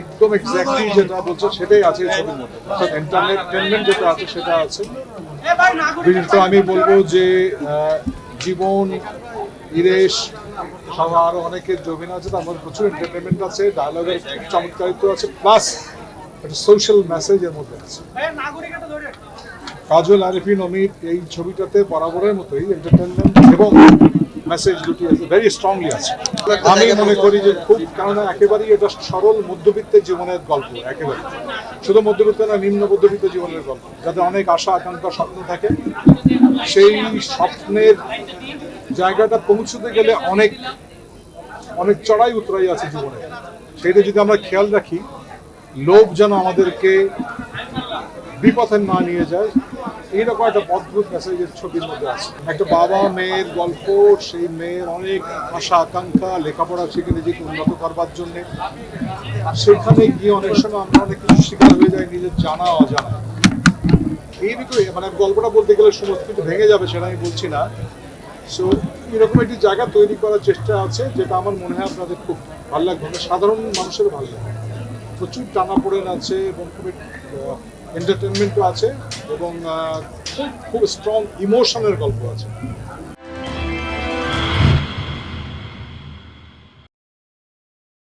একদম এক্স্যাক্টলি যেটা বলছো, সেটাই আছে ছবির মধ্যে। অর্থাৎ এন্টারটেনমেন্ট যেটা আছে, সেটা আছে। বিশেষত আমি বলব যে জীবন, ইরেশ, সহ আরও অনেকের জমিন আছে, তার মধ্যে প্রচুর এন্টারটেনমেন্ট আছে ডায়লগের চমৎকারিত্ব আছে প্লাস একটা সোশ্যাল মেসেজ এর মধ্যে আছে। কাজল আরিফিন অমিত এই ছবিটাতে বরাবরের মতোই এন্টারটেনমেন্ট এবং মেসেজ দুটি ভেরি স্ট্রংলি আছে। আমি মনে করি যে খুব, কেননা একেবারেই এটা সরল মধ্যবিত্তের জীবনের গল্প, একেবারে। শুধু মধ্যবিত্ত না নিম্ন মধ্যবিত্ত জীবনের গল্প, যাতে অনেক আশা, আকাঙ্ক্ষা, স্বপ্ন থাকে। সেই স্বপ্নের জায়গাটা পৌঁছতে গেলে অনেক অনেক চড়াই উতরাই আছে জীবনে। সেইটা যদি আমরা খেয়াল রাখি, লোভ যেন আমাদেরকে বিপথে না নিয়ে যায়। এইরকম একটা অদ্ভুত মেসেজের ছবির মধ্যে আছে। একটা বাবা মেয়ের গল্প, সেই মেয়ের অনেক আশা, আকাঙ্ক্ষা, লেখাপড়া শিখে নিজেকে উন্নত করবার জন্য। সেখানে গিয়ে অনেক সময় আমরা অনেক কিছু শিকার হয়ে যাই নিজের জানা, অজানা। এই দিকে মানে গল্পটা বলতে গেলে সমস্ত কিছু ভেঙে যাবে সেটা আমি বলছি না। সো এরকম একটি জায়গা তৈরি করার চেষ্টা আছে, যেটা আমার মনে হয় আপনাদের খুব ভালো লাগবে। সাধারণ মানুষের ভালো লাগবে। প্রচুর টানাপোড়েন আছে এবং খুব এন্টারটেনমেন্টও আছে এবং খুব খুব স্ট্রং ইমোশনের গল্প আছে।